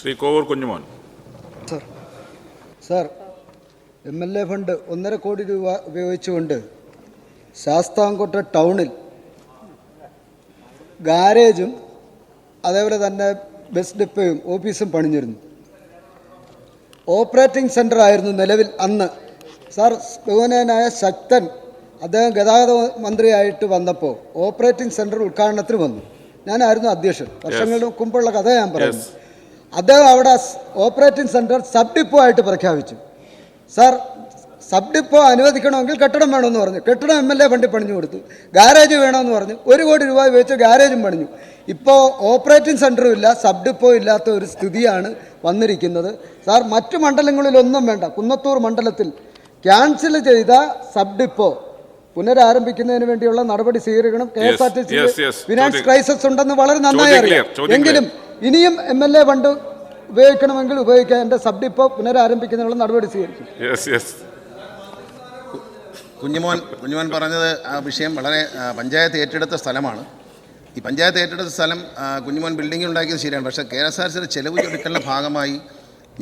Shri Kovoor Kunjumon. Sir sir M L A fund ഒന്നര കോടി രൂപ ഉപയോഗിച്ചുകൊണ്ട് ശാസ്താംകോട്ട ടൗണിൽ ഗാരേജും അതേപോലെ തന്നെ ബസ് ഡിപ്പോയും ഓഫീസും പണിഞ്ഞിരുന്നു. ഓപ്പറേറ്റിംഗ് സെന്റർ ആയിരുന്നു നിലവിൽ അന്ന്. സാർ ബഹുമാനായ ശക്തൻ അദ്ദേഹം ഗതാഗത മന്ത്രിയായിട്ട് വന്നപ്പോൾ ഓപ്പറേറ്റിംഗ് സെന്റർ ഉദ്ഘാടനത്തിന് വന്നു. ഞാനായിരുന്നു അധ്യക്ഷൻ. വർഷങ്ങൾക്ക് മുമ്പുള്ള കഥ ഞാൻ പറയുന്നു അദ്ദേഹം അവിടെ ഓപ്പറേറ്റിംഗ് സെന്റർ സബ് ഡിപ്പോ ആയിട്ട് പ്രഖ്യാപിച്ചു. സാർ സബ് ഡിപ്പോ അനുവദിക്കണമെങ്കിൽ കെട്ടിടം വേണമെന്ന് പറഞ്ഞു. കെട്ടിടം എം എൽ എ ഫണ്ടിൽ പണിഞ്ഞു കൊടുത്തു. ഗാരേജ് വേണമെന്ന് പറഞ്ഞു. ഒരു കോടി രൂപ ഉപയോഗിച്ച് ഗാരേജും പണിഞ്ഞു. ഇപ്പോൾ ഓപ്പറേറ്റിംഗ് സെന്ററും ഇല്ല സബ് ഡിപ്പോ ഇല്ലാത്ത ഒരു സ്ഥിതിയാണ് വന്നിരിക്കുന്നത്. സാർ മറ്റു മണ്ഡലങ്ങളിലൊന്നും വേണ്ട. കുന്നത്തൂർ മണ്ഡലത്തിൽ ക്യാൻസൽ ചെയ്ത സബ് ഡിപ്പോ പുനരാരംഭിക്കുന്നതിന് വേണ്ടിയുള്ള നടപടി സ്വീകരിക്കണം. K S R T C. Finance crisis ഉണ്ടെന്ന് വളരെ നന്നായി അറിയാം. എങ്കിലും ഇനിയും എം എൽ എ ഫണ്ട് ഉപയോഗിക്കണമെങ്കിൽ ഉപയോഗിക്കാൻ എന്റെ സബ് ഡിപ്പോ പുനരാരംഭിക്കുന്നതിനുള്ള നടപടി സ്വീകരിക്കും. യെസ് യെസ് കുഞ്ഞുമോൻ കുഞ്ഞുമോൻ പറഞ്ഞത് ആ വിഷയം വളരെ പഞ്ചായത്ത് ഏറ്റെടുത്ത സ്ഥലമാണ്. ഈ പഞ്ചായത്ത് ഏറ്റെടുത്ത സ്ഥലം കുഞ്ഞുമോൻ ബിൽഡിംഗ് ഉണ്ടാക്കിയത് ശരിയാണ്. പക്ഷേ കെ എസ് ആർ സിയുടെ ചെലവ് ചുരുക്കലിന്റെ ഭാഗമായി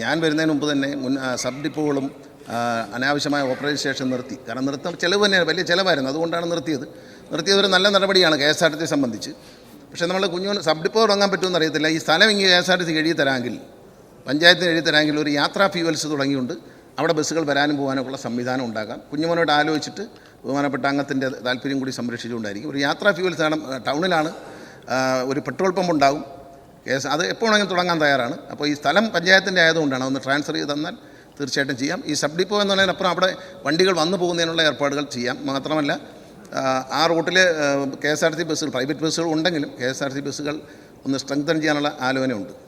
ഞാൻ വരുന്നതിന് മുമ്പ് തന്നെ മുൻ സബ് ഡിപ്പോകളും അനാവശ്യമായ ഓപ്പറേഷൻ സ്റ്റേഷൻ നിർത്തി. കാരണം നിർത്തം ചെലവ് തന്നെയാണ് വലിയ ചിലവായിരുന്നു. അതുകൊണ്ടാണ് നിർത്തിയത്. നിർത്തിയത് ഒരു നല്ല നടപടിയാണ് കെ എസ് ആർ ടി സംബന്ധിച്ച്. പക്ഷേ നമ്മൾ കുഞ്ഞുങ്ങൾ സബ് ഡിപ്പോ തുടങ്ങാൻ പറ്റുമെന്ന് അറിയത്തില്ല ഈ സ്ഥലം ഇങ്ങനെ K S R T C എഴുതി തരാമെങ്കിൽ പഞ്ചായത്തിന് എഴുതി തരാമെങ്കിൽ ഒരു യാത്രാ ഫ്യൂവൽസ് തുടങ്ങിയുണ്ട്. അവിടെ ബസ്സുകൾ വരാനും പോകാനൊക്കെയുള്ള സംവിധാനം ഉണ്ടാക്കാം കുഞ്ഞുമോനോട് ആലോചിച്ചിട്ട് ബഹുമാനപ്പെട്ട അംഗത്തിന്റെ താല്പര്യം കൂടി സംരക്ഷിച്ചുകൊണ്ടായിരിക്കും. ഒരു യാത്രാ ഫ്യൂവൽസ് ആണ് ടൗണിലാണ് ഒരു പെട്രോൾ പമ്പ് ഉണ്ടാവും. കേസ് അത് എപ്പോൾ വേണമെങ്കിലും തുടങ്ങാൻ തയ്യാറാണ്. അപ്പോൾ ഈ സ്ഥലം പഞ്ചായത്തിന്റെ ആയതുകൊണ്ടാണ് ഒന്ന് ട്രാൻസ്ഫർ ചെയ്ത് തന്നാൽ തീർച്ചയായിട്ടും ചെയ്യാം. ഈ സബ് ഡിപ്പോ എന്നുള്ളതിനപ്പുറം അവിടെ വണ്ടികൾ വന്നു പോകുന്നതിനുള്ള ഏർപ്പാടുകൾ ചെയ്യാം. മാത്രമല്ല ആ, റൂട്ടിൽ K S R T C ബസ്സുകൾ പ്രൈവറ്റ് ബസ്സുകൾ ഉണ്ടെങ്കിലും K S R T C ബസ്സുകൾ ഒന്ന് സ്ട്രെങ്തൻ ചെയ്യാനുള്ള ആലോചനയുണ്ട്.